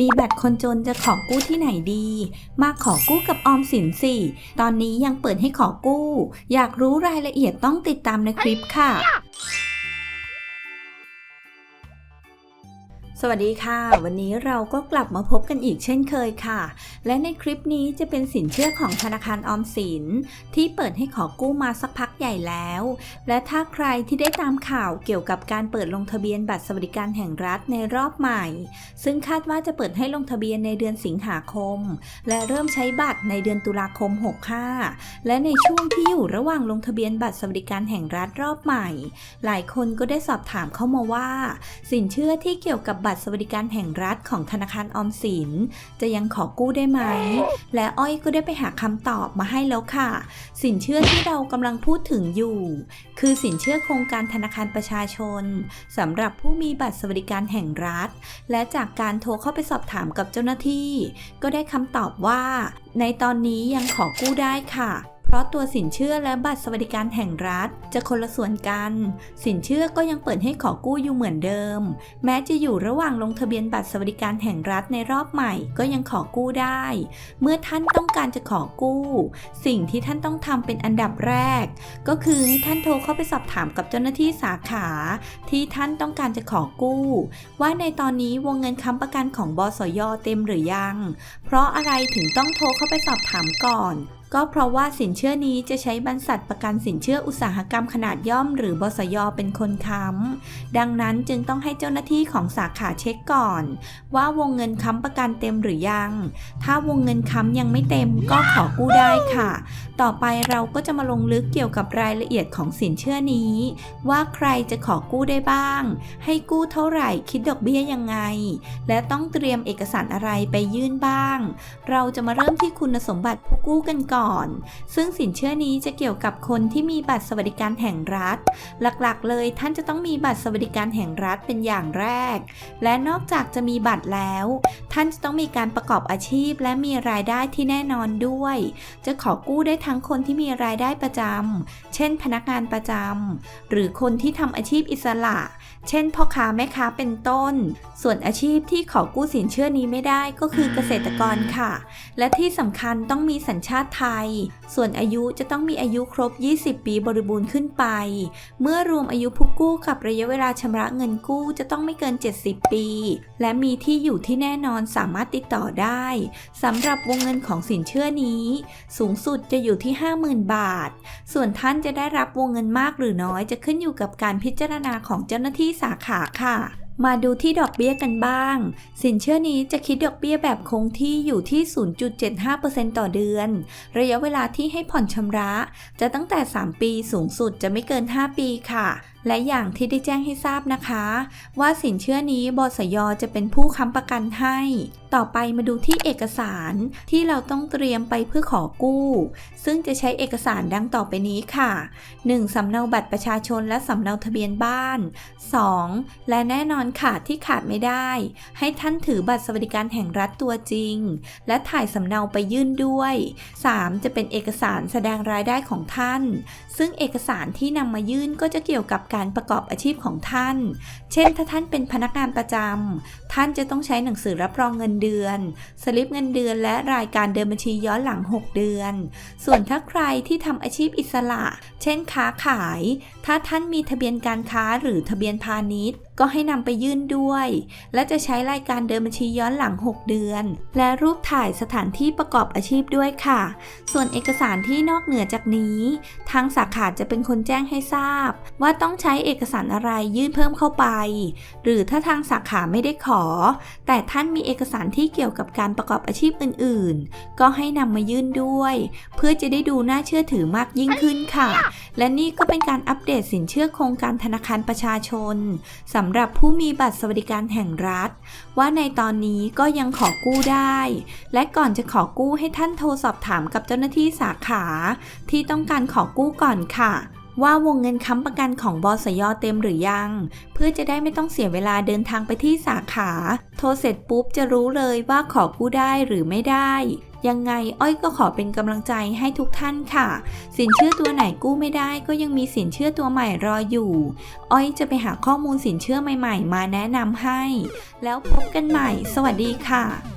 มีบัตรคนจนจะขอกู้ที่ไหนดี มาขอกู้กับออมสินสิ ตอนนี้ยังเปิดให้ขอกู้ อยากรู้รายละเอียดต้องติดตามในคลิปค่ะ สวัสดีค่ะ วันนี้เราก็กลับมาพบกันอีกเช่นเคยค่ะ และในคลิปนี้จะเป็นสินเชื่อของธนาคารออมสิน ที่เปิดให้ขอกู้มาสักพัก ใหญ่แล้ว และถ้าใครที่ได้ตามข่าวเกี่ยวกับการเปิดลงทะเบียนบัตรสวัสดิการแห่งรัฐในรอบใหม่ ซึ่งคาดว่าจะเปิดให้ลงทะเบียนในเดือนสิงหาคม และเริ่มใช้บัตรในเดือนตุลาคม 65 และในช่วงที่อยู่ระหว่างลงทะเบียนบัตรสวัสดิการแห่งรัฐรอบใหม่ หลายคนก็ได้สอบถามเข้ามาว่า สินเชื่อที่เกี่ยวกับบัตรสวัสดิการแห่งรัฐของธนาคารออมสิน จะยังขอกู้ได้ไหม และอ้อยก็ได้ไปหาคำตอบมาให้แล้วค่ะ สินเชื่อที่เรากำลังพูดถึงอยู่ คือสินเชื่อโครงการธนาคารประชาชนสำหรับผู้มีบัตรสวัสดิการแห่งรัฐ และจากการโทรเข้าไปสอบถามกับเจ้าหน้าที่ ก็ได้คำตอบว่า ในตอนนี้ยังขอกู้ได้ค่ะ ราะตัวสินเชื่อและบัตรสวัสดิการแห่งรัฐ จะคนละส่วนกัน สินเชื่อก็ยังเปิดให้ขอกู้อยู่เหมือนเดิม แม้จะอยู่ระหว่างลงทะเบียนบัตรสวัสดิการแห่งรัฐในรอบใหม่ก็ยังขอกู้ได้ เมื่อท่านต้องการจะขอกู้ สิ่งที่ท่านต้องทำเป็นอันดับแรก ก็คือให้ท่านโทรเข้าไปสอบถามกับเจ้าหน้าที่สาขา ที่ท่านต้องการจะขอกู้ ว่าในตอนนี้วงเงินค้ำประกันของบสยเต็มหรือยัง เพราะอะไรถึงต้องโทรเข้าไปสอบถามก่อน ก็เพราะว่าสินเชื่อนี้จะใช้บรรษัทประกันสินเชื่ออุตสาหกรรมขนาดย่อมหรือบสยเป็นคนค้ำดังนั้นจึงต้องให้เจ้าหน้าที่ของสาขาเช็คก่อน ว่าวงเงินค้ำประกันเต็มหรือยัง ถ้าวงเงินค้ำยังไม่เต็มก็ขอกู้ได้ค่ะ ต่อไปเราก็จะมาลงลึกเกี่ยวกับรายละเอียดของสินเชื่อนี้ ว่าใครจะขอกู้ได้บ้าง ให้กู้เท่าไหร่คิดดอกเบี้ยยังไง และต้องเตรียมเอกสารอะไรไปยื่นบ้าง เราจะมาเริ่มที่คุณสมบัติผู้กู้กันก่อนซึ่งสินเชื่อนี้จะเกี่ยวกับคนที่มีบัตรสวัสดิการแห่งรัฐ หลักๆ เลยท่านจะต้องมีบัตรสวัสดิการแห่งรัฐเป็นอย่างแรก และนอกจากจะมีบัตรแล้ว ท่านจะต้องมีการประกอบอาชีพ และมีรายได้ที่แน่นอนด้วย จะขอกู้ได้ทั้งคนที่มีรายได้ประจำเช่น พนักงานประจำหรือคนที่ทำอาชีพอิสระ เช่นพ่อค้าแม่ค้าเป็นต้น ส่วนอาชีพที่ขอกู้สินเชื่อนี้ไม่ได้ก็คือเกษตรกรค่ะ และที่สำคัญต้องมีสัญชาติไทย ส่วนอายุจะต้องมีอายุครบ 20 ปีบริบูรณ์ขึ้นไป เมื่อรวมอายุผู้กู้กับระยะเวลาชำระเงินกู้จะต้องไม่เกิน 70 ปี และมีที่อยู่ที่แน่นอนสามารถติดต่อได้สำหรับวงเงินของสินเชื่อนี้ สูงสุดจะอยู่ที่ 50,000 บาท ส่วนท่านจะได้รับวงเงินมากหรือน้อยจะขึ้นอยู่กับการพิจารณาของเจ้าหน้าที่สาขาค่ะ มาดูที่ดอกเบี้ยกันบ้าง สินเชื่อนี้จะคิดดอกเบี้ยแบบคงที่อยู่ที่ 0.75%ต่อเดือน ระยะเวลาที่ให้ผ่อนชำระ จะตั้งแต่ 3 ปีสูงสุดจะไม่เกิน 5 ปีค่ะ และอย่างที่ได้แจ้งให้ทราบนะคะ ว่าสินเชื่อนี้บสยจะเป็นผู้ค้ำประกันให้ ต่อไปมาดูที่เอกสารที่เราต้องเตรียมไปเพื่อขอกู้ ซึ่งจะใช้เอกสารดังต่อไปนี้ค่ะ 1. สำเนาบัตรประชาชนและสำเนาทะเบียนบ้าน 2. และแน่นอนค่ะที่ขาดไม่ได้ ให้ท่านถือบัตรสวัสดิการแห่งรัฐตัวจริง และถ่ายสำเนาไปยื่นด้วย 3. จะเป็นเอกสารแสดงรายได้ของท่าน ซึ่งเอกสารที่นำมายื่นก็จะเกี่ยวกับการการประกอบอาชีพของท่าน เช่น ถ้าท่านเป็นพนักงานประจำ ท่านจะต้องใช้หนังสือรับรองเงินเดือน สลิปเงินเดือน และรายการเดินบัญชีย้อนหลัง 6 เดือน ส่วนถ้าใครที่ทำอาชีพอิสระ เช่นค้าขาย ถ้าท่านมีทะเบียนการค้าหรือทะเบียนพาณิชย์ ก็ให้นำไปยื่นด้วย และจะใช้รายการเดินบัญชีย้อนหลัง 6 เดือน และรูปถ่ายสถานที่ประกอบอาชีพด้วยค่ะ ส่วนเอกสารที่นอกเหนือจากนี้ ทางสาขาจะเป็นคนแจ้งให้ทราบ ว่าต้องใช้เอกสารอะไรยื่นเพิ่มเข้าไป หรือถ้าทางสาขาไม่ได้ขอ แต่ท่านมีเอกสารที่เกี่ยวกับการประกอบอาชีพอื่น ๆ ก็ให้นำมายื่นด้วย เพื่อจะได้ดูน่าเชื่อถือมากยิ่งขึ้นค่ะ และนี่ก็เป็นการอัปเดตสินเชื่อโครงการธนาคารประชาชนสำำหรับผู้มีบัตรสวัสดิการแห่งรัฐ ว่าในตอนนี้ก็ยังขอกู้ได้ และก่อนจะขอกู้ให้ท่านโทรสอบถามกับเจ้าหน้าที่สาขา ที่ต้องการขอกู้ก่อนค่ะ ว่าวงเงินค้ำประกันของบสยเต็มหรือยัง เพื่อจะได้ไม่ต้องเสียเวลาเดินทางไปที่สาขา โทรเสร็จปุ๊บจะรู้เลยว่าขอกู้ได้หรือไม่ได้ยังไงอ้อยก็ขอเป็นกำลังใจให้ทุกท่านค่ะ สินเชื่อตัวไหนกู้ไม่ได้ ก็ยังมีสินเชื่อตัวใหม่รออยู่ อ้อยจะไปหาข้อมูลสินเชื่อใหม่ ๆ มาแนะนำให้ แล้วพบกันใหม่ สวัสดีค่ะ